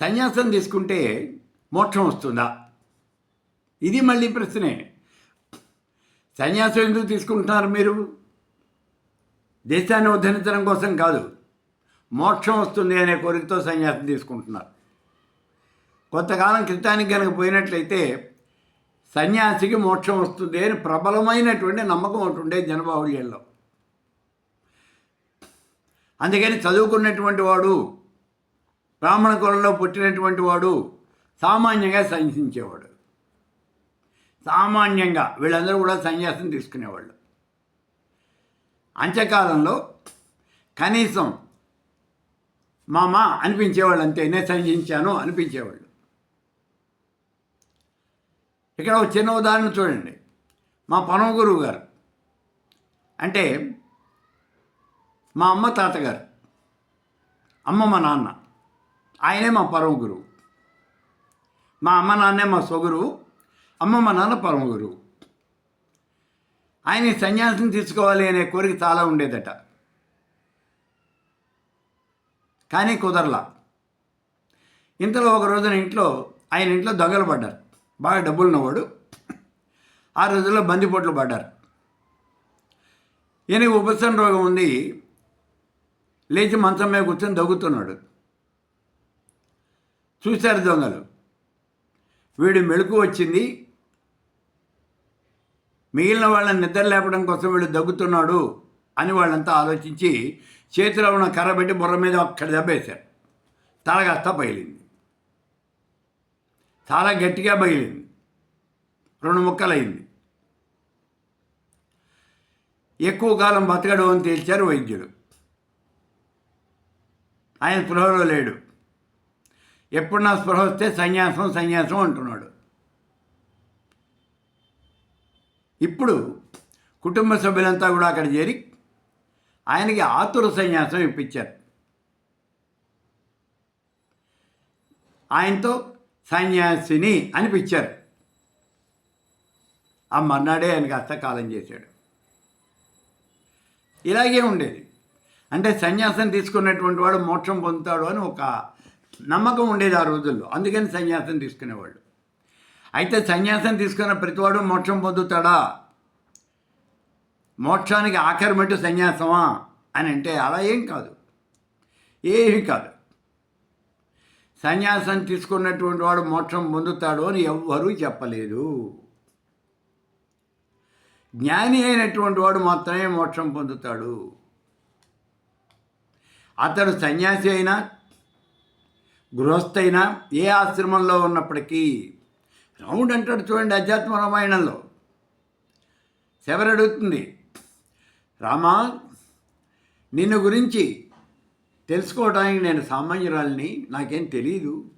సన్యాసం తీసుకుంటే మోక్షం వస్తుందా? ఇది మళ్ళీ ప్రశ్నే. సన్యాసం ఎందుకు తీసుకుంటున్నారు మీరు? దేశాన్ని ఉద్ధరించడం కోసం కాదు మోక్షం వస్తుంది అనే కోరికతో సన్యాసం తీసుకుంటున్నారు. కొంతకాలం క్రితానికి కనుక పోయినట్లయితే సన్యాసికి మోక్షం వస్తుంది అని ప్రబలమైనటువంటి నమ్మకం ఉంటుండే జనబాహుళ్యంలో. అందుకని చదువుకున్నటువంటి వాడు బ్రాహ్మణ కులంలో పుట్టినటువంటి వాడు సామాన్యంగా సన్యసించేవాడు సామాన్యంగా వీళ్ళందరూ కూడా సన్యాసం తీసుకునేవాళ్ళు. అంత్యకాలంలో కనీసం మామ అనిపించేవాళ్ళు అంతే నేను సన్యసించాను అనిపించేవాళ్ళు. ఇక్కడ ఒక చిన్న ఉదాహరణ చూడండి. మా పనవ గురువు గారు అంటే మా అమ్మ తాతగారు అమ్మ మా నాన్న ఆయనే మా పరమ గురువు మా అమ్మ నాన్నే మా స్వగురువు అమ్మ మా నాన్న పరమ గురువు ఆయన సన్యాసం తీసుకోవాలి అనే కోరిక చాలా ఉండేదట. కానీ కుదరలా. ఇంతలో ఒక రోజున ఇంట్లో ఆయన ఇంట్లో దొంగలు పడ్డారు. బాగా డబ్బులు ఉన్నవాడు. ఆ రోజుల్లో బందిపోట్లు పడ్డారు. ఈయనకు ఉపశమ రోగం ఉంది. లేచి మంచం మీద కూర్చొని దగ్గుతున్నాడు చూశారు దొంగలు. వీడు మెళుకు వచ్చింది. మిగిలిన వాళ్ళని నిద్ర లేపడం కోసం వీడు దగ్గుతున్నాడు అని వాళ్ళంతా ఆలోచించి చేతిలో ఉన్న కర్ర పెట్టి బుర్ర మీద ఒక్కడి దెబ్బేశారు. తలగాస్త బయలింది చాలా గట్టిగా బయలింది రెండు ముక్కలైంది. ఎక్కువ కాలం బతకడం అని తేల్చారు వైద్యుడు ఆయన పులవలో లేడు. ఎప్పుడు నా స్పృహ వస్తే సన్యాసం సన్యాసం అంటున్నాడు. ఇప్పుడు కుటుంబ సభ్యులంతా కూడా అక్కడ చేరి ఆయనకి ఆతుర సన్యాసం ఇప్పించారు. ఆయనతో సన్యాసిని అనిపించారు. ఆ మర్నాడే ఆయనకి హస్తకాలం చేశాడు. ఇలాగే ఉండేది. అంటే సన్యాసం తీసుకున్నటువంటి వాడు మోక్షం పొందుతాడు అని ఒక నమ్మకం ఉండేది ఆ రోజుల్లో. అందుకని సన్యాసం తీసుకునేవాళ్ళు. అయితే సన్యాసం తీసుకున్న ప్రతివాడు మోక్షం పొందుతాడా? మోక్షానికి ఆఖరి మట్టు సన్యాసమా? అని అంటే అలా ఏం కాదు. ఏమీ కాదు. సన్యాసం తీసుకున్నటువంటి వాడు మోక్షం పొందుతాడు అని ఎవ్వరూ చెప్పలేదు. జ్ఞాని అయినటువంటి వాడు మాత్రమే మోక్షం పొందుతాడు. అతడు సన్యాసి అయినా గృహస్థైనా ఏ ఆశ్రమంలో ఉన్నప్పటికీ రౌండ్ అంటాడు చూడండి అధ్యాత్మ రామాయణంలో శబరి అడుగుతుంది రామా నిన్ను గురించి తెలుసుకోవడానికి నేను సామాన్యురాలిని నాకేం తెలియదు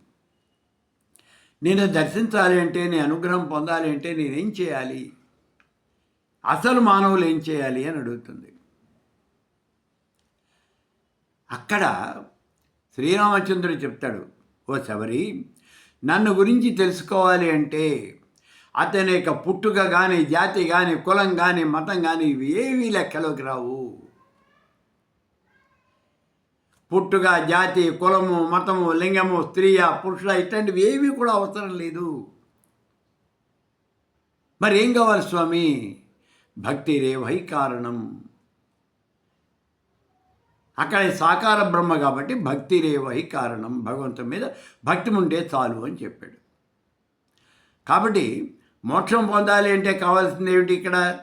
నేను దర్శించాలి అంటే నీ అనుగ్రహం పొందాలి అంటే నేనేం చేయాలి? అసలు మానవులు ఏం చేయాలి? అని అడుగుతుంది. అక్కడ శ్రీరామచంద్రుడు చెప్తాడు ఓ శబరి నన్ను గురించి తెలుసుకోవాలి అంటే అతని యొక్క పుట్టుక కానీ జాతి కానీ కులం కానీ మతం కానీ ఇవి ఏవీ లెక్కలోకి రావు. పుట్టుక జాతి కులము మతము లింగము స్త్రీయ పురుషుల ఇట్లాంటివి ఏవి కూడా అవసరం లేదు. మరి ఏం కావాలి స్వామి? భక్తి రేవై కారణం? అక్కడ సాకార బ్రహ్మ కాబట్టి భక్తి రేవై కారణం. భగవంతుని మీద భక్తి ఉంటే చాలు అని చెప్పాడు. కాబట్టి మోక్షం పొందాలి అంటే కావాల్సింది ఏమిటి ఇక్కడ?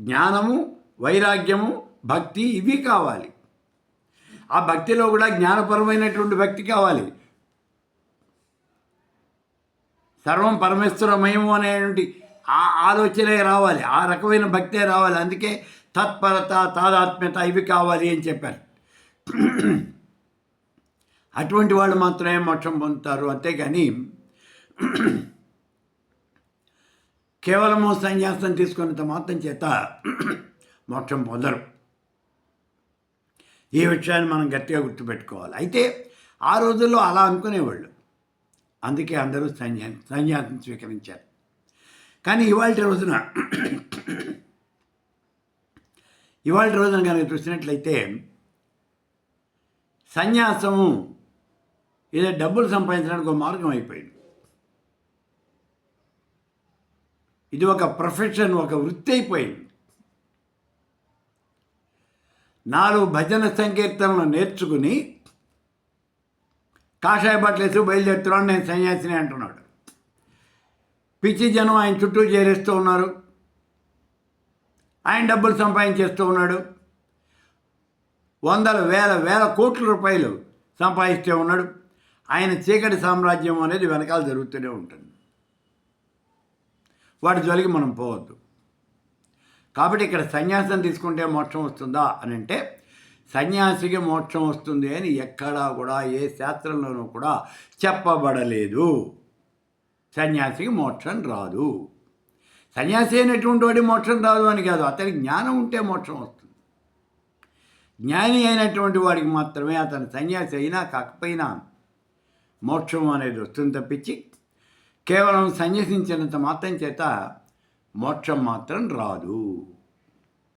జ్ఞానము వైరాగ్యము భక్తి ఇవి కావాలి. ఆ భక్తిలో కూడా జ్ఞానపరమైనటువంటి భక్తి కావాలి. సర్వం పరమేశ్వరమయము అనేటువంటి ఆ ఆలోచనే రావాలి. ఆ రకమైన భక్తే రావాలి. అందుకే తత్పరత తాదాత్మ్యత ఇవి కావాలి అని చెప్పారు. అటువంటి వాళ్ళు మాత్రమే మోక్షం పొందుతారు. అంతేగాని కేవలము సన్యాసం తీసుకున్నంత మాత్రం చేత మోక్షం పొందరు. ఈ విషయాన్ని మనం గట్టిగా గుర్తుపెట్టుకోవాలి. అయితే ఆ రోజుల్లో అలా అనుకునేవాళ్ళు. అందుకే అందరూ సన్యా సన్యాసం స్వీకరించారు. కానీ ఇవాళ రోజున ఇవాళ రోజున కనుక చూసినట్లయితే సన్యాసము. ఇది డబ్బులు సంపాదించడానికి ఒక మార్గం అయిపోయింది. ఇది ఒక ప్రొఫెషన్ ఒక వృత్తి అయిపోయింది. నాలుగు భజన సంకీర్తనలు నేర్చుకుని కాషాయ బట్టలేసి బయలుదేరుతున్నాడు నేను సన్యాసిని అంటున్నాడు. పిచ్చి జనం ఆయన చుట్టూ చేరేస్తూ ఉన్నారు. ఆయన డబ్బులు సంపాదించేస్తూ ఉన్నాడు. వందల వేల వేల కోట్ల రూపాయలు సంపాదిస్తూ ఉన్నాడు. ఆయన చీకటి సామ్రాజ్యం అనేది వెనకాల జరుగుతూనే ఉంటుంది. వాటి జోలికి మనం పోవద్దు. కాబట్టి ఇక్కడ సన్యాసం తీసుకుంటే మోక్షం వస్తుందా అని అంటే సన్యాసికి మోక్షం వస్తుంది అని ఎక్కడా కూడా ఏ శాస్త్రంలోనూ కూడా చెప్పబడలేదు. సన్యాసికి మోక్షం రాదు. సన్యాసి అయినటువంటి వాడి మోక్షం రాదు అని కాదు. అతనికి జ్ఞానం ఉంటే మోక్షం వస్తుంది. జ్ఞాని అయినటువంటి వాడికి మాత్రమే అతను సన్యాసి అయినా కాకపోయినా మోక్షం అనేది వస్తుంది తప్పించి కేవలం సన్యసించినంత మాత్రం చేత మోక్షం మాత్రం రాదు.